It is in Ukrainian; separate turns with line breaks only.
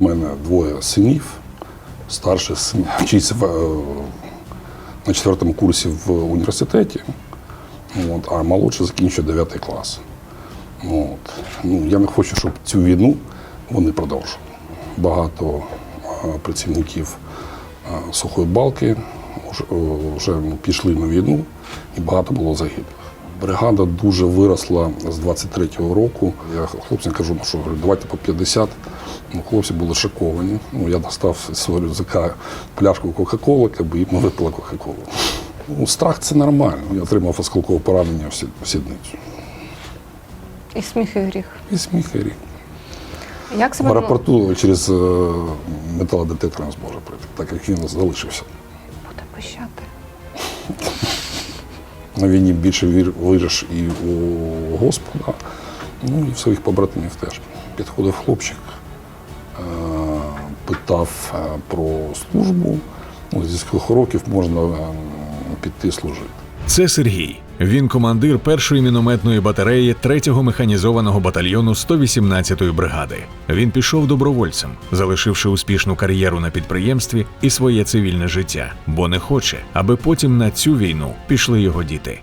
У мене двоє синів. Старший син вчиться е, на четвертому курсі в університеті, от, а молодший закінчує 9 клас. От. Ну, я не хочу, щоб цю війну вони продовжували. Багато е, працівників е, сухої балки вже, вже пішли на війну і багато було загиблих. Бригада дуже виросла з 23-го року. Я хлопцям кажу, ну що давайте по 50. Ну, хлопці були шоковані. Ну, я достав з свого рюкзака пляшку Кока-Коли, аби ми випили Кока-Колу. Ну, страх це нормально. Я отримав осколкове поранення в сідницю.
І сміх і гріх.
І сміх і рік.
Як
В
себе
аеропорту через е, металодетектор не зможе пройти, так як він залишився.
буде пищати?
На війні більше вір- віриш і у Господа, ну і в своїх побратимів теж. Підходив хлопчик, питав е, про службу. Ну, зі скількох років можна е, піти служити.
Це Сергій. Він командир першої мінометної батареї 3-го механізованого батальйону 118-ї бригади. Він пішов добровольцем, залишивши успішну кар'єру на підприємстві і своє цивільне життя, бо не хоче, аби потім на цю війну пішли його діти.